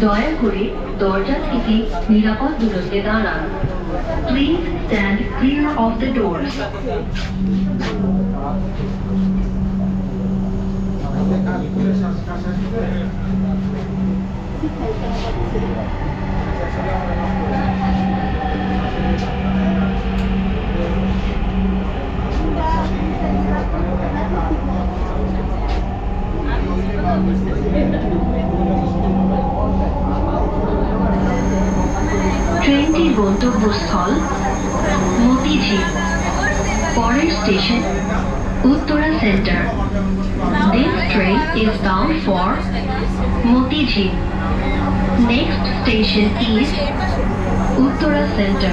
দয়া করে দরজা থেকে নিরাপদ দূরত্বে দাঁড়ান please stand clear of the doors Thank you. ট্রেনটির গন্তব্যস্থল মতিঝিল পরের station Uttara center This train is bound for Motijhil. Next station is Uttara Center.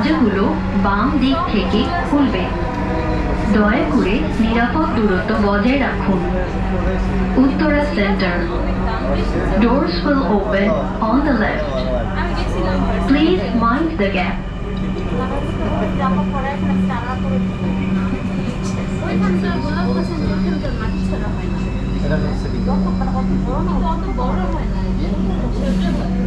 দরজাগুলো বাম দিক থেকে খুলবে দয়া করে নিরাপদ দূরত্ব বজায় রাখুন Uttara center Doors will open on the left. Please mind the gap. বড় হয় না